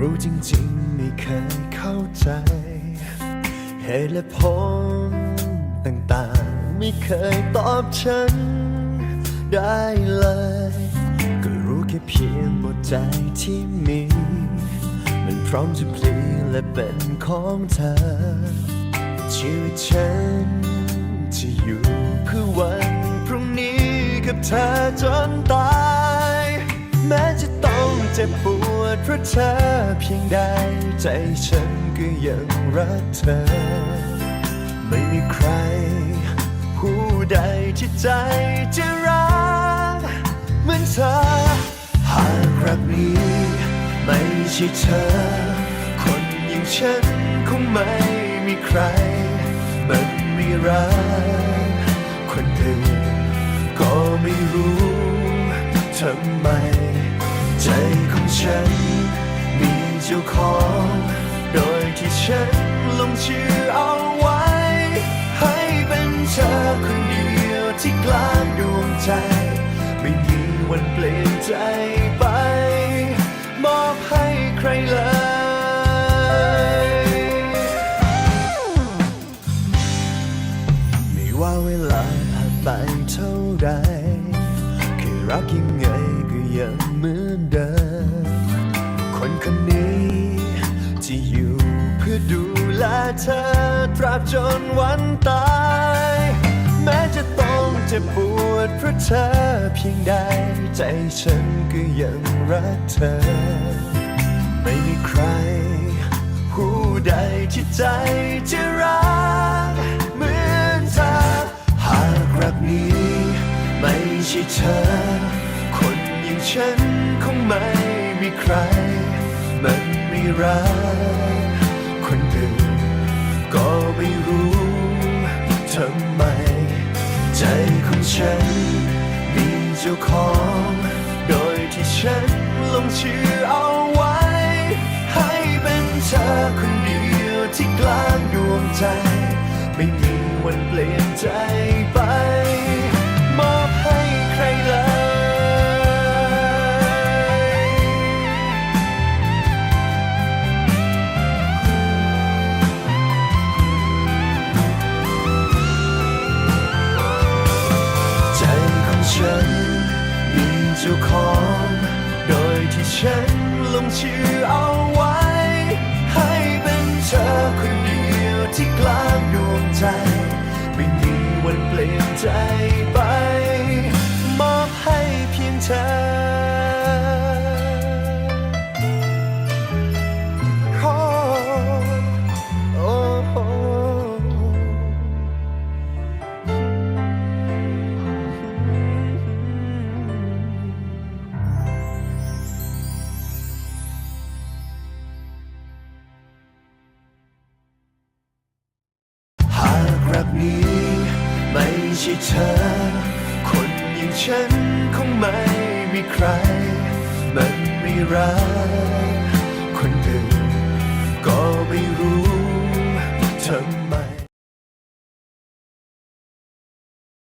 รู้จริงๆ ไม่เคยเข้าใจ เหตุและผลต่างๆ ไม่เคยตอบฉันได้เลย ก็รู้แค่เพียงหมดใจที่มี มันพร้อมจะพลีและเป็นของเธอ ชีวิตฉันจะอยู่เพื่อวันพรุ่งนี้กับเธอจนตาย แม้จะต้องเจ็บปวด เพราะเธอเพียงใด ใจฉันก็ยังรักเธอ ไม่มีใคร ผู้ใดที่ใจจะรักเหมือนเธอ หากรักนี้ ไม่ใช่เธอ คนอย่างฉันคงไม่มีใคร มันไม่รักคนอื่นก็ไม่รู้ทำไม ใจของฉัน มีเจ้าของ โดยที่ฉันลงชื่อเอาไว้ ให้เป็นเธอคนเดียวที่กลางดวงใจ ไม่มีวันเปลี่ยนใจไป มอบให้ใครเลยไม่ว่าเวลาผ่านไปเท่าไรคือรักยังไง ยังเหมือนเดิม คนคนนี้จะอยู่เพื่อดูแลเธอตราบจนวันตาย แม้จะต้องเจ็บปวดเพราะเธอเพียงใด ใจฉันก็ยังรักเธอ ไม่มีใคร ผู้ใดที่ใจจะรักเหมือนเธอ หากรักนี้ ไม่ใช่เธอ ฉันคงไม่มีใคร มันไม่ร้ายคนอื่นก็ไม่รู้ทำไม ใจของฉันมีเจ้าของ โดยที่ฉันลงชื่อเอา ฉันมีเจ้าของ โดยที่ฉันลงชื่อเอาไว้ ให้เป็นเธอคนเดียวที่กลางดวงใจ ไม่มีวันเปลี่ยนใจไป มอบให้เพียงเธอ นี้ ไม่ใช่เธอ คนอย่างฉันคงไม่มีใคร มันไม่รักคนอื่นก็ไม่รู้ทำ